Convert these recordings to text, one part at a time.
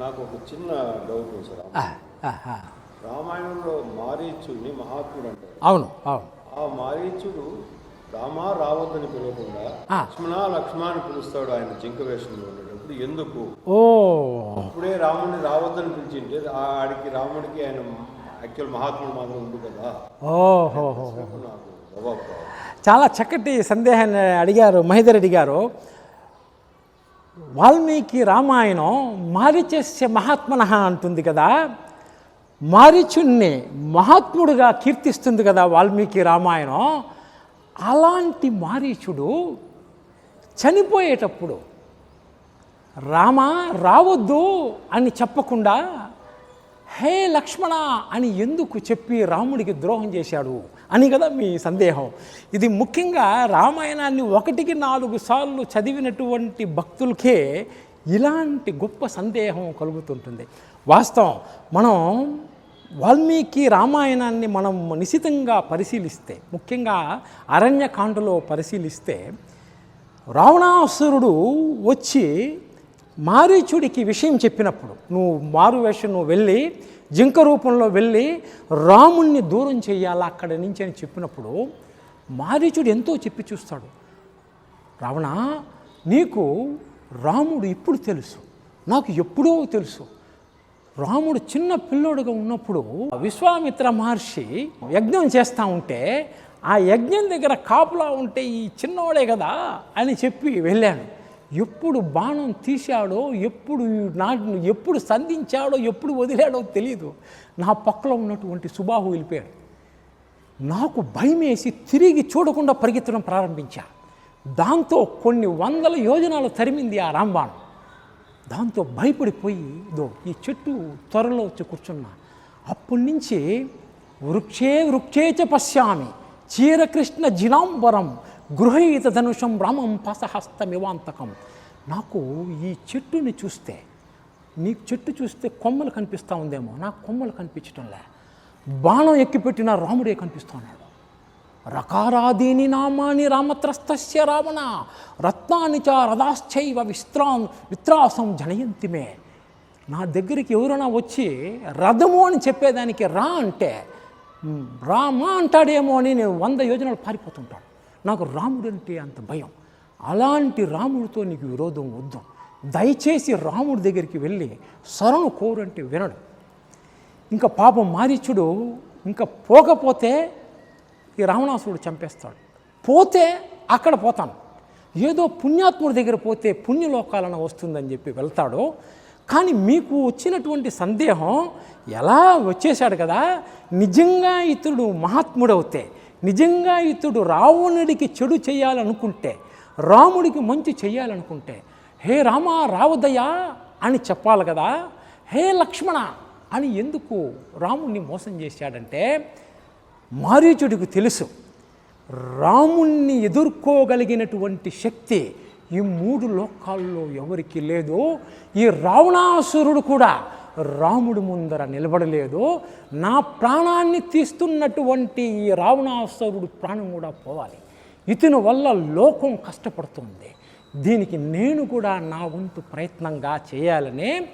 నాకు ఒక చిన్న డౌట్ సార్. రామాయణంలో మారీచుడిని మహాత్ముడు అంటారు. అవును అవును. ఆ మారీచుడు రామా రావద్దని పిలవకుండా. లక్ష్మణ లక్ష్మణ అని పిలుస్తాడు ఆయన జింక వేషంలో ఉండేటప్పుడు. ఎందుకు? ఓ. అప్పుడే రాముడిని రావద్దని పిలిచింటే ఆడికి రాముడికి ఆయన యాక్చువల్ మహాత్ముడు మాత్రం ఉంది కదా. ఓహో నాకు చాలా చక్కటి సందేహాన్ని అడిగారు మహేందర్ రెడ్డి గారు. వాల్మీకి రామాయణం మారిచస్య మహాత్మన అంటుంది కదా. మారిచుణ్ణి మహాత్ముడుగా కీర్తిస్తుంది కదా వాల్మీకి రామాయణం. అలాంటి మారీచుడు చనిపోయేటప్పుడు రామ రావద్దు అని చెప్పకుండా హే లక్ష్మణ అని ఎందుకు చెప్పి రాముడికి ద్రోహం చేశాడు? అని కదా మీ సందేహం. ఇది ముఖ్యంగా రామాయణాన్ని ఒకటికి నాలుగు సార్లు చదివినటువంటి భక్తులకే ఇలాంటి గొప్ప సందేహం కలుగుతుంటుంది. వాస్తవం మనం వాల్మీకి రామాయణాన్ని మనం నిశితంగా పరిశీలిస్తే ముఖ్యంగా అరణ్యకాండలో పరిశీలిస్తే రావణాసురుడు వచ్చి మారీచుడికి విషయం చెప్పినప్పుడు నువ్వు మారు వేషం నువ్వు వెళ్ళి జింక రూపంలో వెళ్ళి రాముణ్ణి దూరం చేయాలి అక్కడి నుంచి అని చెప్పినప్పుడు మారీచుడు ఎంతో చెప్పి చూస్తాడు. రావణ నీకు రాముడు ఇప్పుడు తెలుసు నాకు ఎప్పుడో తెలుసు. రాముడు చిన్న పిల్లోడుగా ఉన్నప్పుడు విశ్వామిత్ర మహర్షి యజ్ఞం చేస్తూ ఉంటే ఆ యజ్ఞం దగ్గర కాపులా ఉంటే ఈ చిన్నవాడే కదా అని చెప్పి వెళ్ళాను. ఎప్పుడు బాణం తీశాడో ఎప్పుడు నా ఎప్పుడు సంధించాడో ఎప్పుడు వదిలాడో తెలియదు నా పక్కలో ఉన్నటువంటి సుబాహు వెళ్ళిపోయాడు. నాకు భయమేసి తిరిగి చూడకుండా పరిగెత్తడం ప్రారంభించా. దాంతో కొన్ని వందల యోజనాలు తరిమింది ఆ రాంబాణం. దాంతో భయపడిపోయి దో ఈ చెట్టు త్వరలో వచ్చి కూర్చున్నా. అప్పటి నుంచి వృక్షే వృక్షేచ పశ్యామి. చీరకృష్ణ జినాంబరం. గృహీత ధనుషం రామం పాసహస్తమివాంతకం. నాకు ఈ చెట్టుని చూస్తే నీకు చెట్టు చూస్తే కొమ్మలు కనిపిస్తూ ఉందేమో. నాకు కొమ్మలు కనిపించటంలే. బాణం ఎక్కిపెట్టిన రాముడే కనిపిస్తున్నాడు. రకారాదీని నామాని రామత్రస్తస్య రావణ రత్నాని చ రథాశ్చైవ విస్త్రాం విత్రాసం జనయంతిమే నా దగ్గరికి ఎవరైనా వచ్చి రథము అని చెప్పేదానికి రా అంటే రామా అంటాడేమో అని నేను వంద యోజనలు పారిపోతుంటాను. నాకు రాముడు అంటే అంత భయం. అలాంటి రాముడితో నీకు విరోధం వద్దు. దయచేసి రాముడి దగ్గరికి వెళ్ళి శరణు కోరంటే వినడు. ఇంకా పాపం మారీచుడు ఇంకా పోకపోతే ఈ రావణాసురుడు చంపేస్తాడు. పోతే అక్కడ పోతాను. ఏదో పుణ్యాత్ముడి దగ్గర పోతే పుణ్యలోకాలను వస్తుందని చెప్పి వెళ్తాడు. కానీ మీకు వచ్చినటువంటి సందేహం ఎలా వచ్చేసాడు కదా? నిజంగా ఇతడు మహాత్ముడవుతే నిజంగా ఇతడు రావణుడికి చెడు చేయాలనుకుంటే రాముడికి మంచి చేయాలనుకుంటే హే రామ రావదయా అని చెప్పాలి కదా. హే లక్ష్మణ అని ఎందుకు రాముణ్ణి మోసం చేశాడంటే మారీచుడికి తెలుసు. రాముణ్ణి ఎదుర్కోగలిగినటువంటి శక్తి ఈ మూడు లోకాల్లో ఎవరికి లేదు. ఈ రావణాసురుడు కూడా రాముడు ముందర నిలబడలేదు. నా ప్రాణాన్ని తీస్తున్నటువంటి ఈ రావణాసురుడు ప్రాణం కూడా పోవాలి. ఇతని వల్ల లోకం కష్టపడుతుంది. దీనికి నేను కూడా నా వంతు ప్రయత్నంగా చేయాలని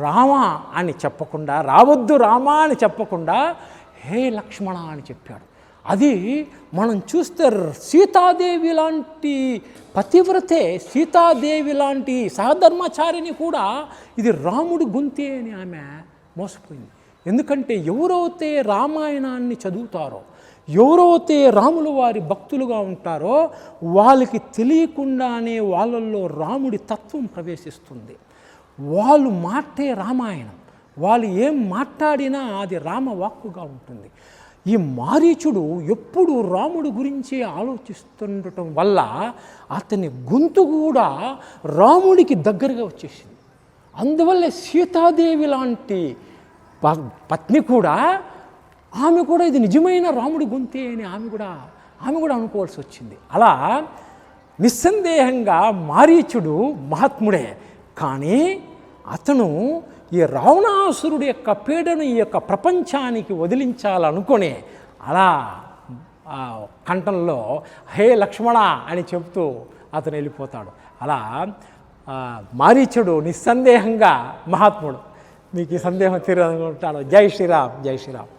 రామ అని చెప్పకుండా రావద్దు రామా అని చెప్పకుండా హే లక్ష్మణ అని చెప్పాడు. అది మనం చూస్తే సీతాదేవి లాంటి పతివ్రతే సీతాదేవి లాంటి సహధర్మచారిని కూడా ఇది రాముడు గొంతే అని ఆమె మోసపోయింది. ఎందుకంటే ఎవరైతే రామాయణాన్ని చదువుతారో ఎవరైతే రాములు వారి భక్తులుగా ఉంటారో వాళ్ళకి తెలియకుండానే వాళ్ళల్లో రాముడి తత్వం ప్రవేశిస్తుంది. వాళ్ళు మాటే రామాయణం. వాళ్ళు ఏం మాట్లాడినా అది రామవాక్కుగా ఉంటుంది. ఈ మారీచుడు ఎప్పుడు రాముడు గురించి ఆలోచిస్తుండటం వల్ల అతని గొంతు కూడా రాముడికి దగ్గరగా వచ్చేసింది. అందువల్ల సీతాదేవి లాంటి ప- పత్ని కూడా ఆమె కూడా ఇది నిజమైన రాముడి గొంతే అని ఆమె కూడా ఆమె కూడా అనుకోవాల్సి వచ్చింది. అలా నిస్సందేహంగా మారీచుడు మహాత్ముడే. కానీ అతను ఈ రావణాసురుడు యొక్క పీడను ఈ యొక్క ప్రపంచానికి వదిలించాలనుకొని అలా కంఠంలో హే లక్ష్మణ అని చెబుతూ అతను వెళ్ళిపోతాడు. అలా మారీచుడు నిస్సందేహంగా మహాత్ముడు. మీకు ఈ సందేహం తీరనుకుంటాను జై శ్రీరామ్ జై శ్రీరామ్.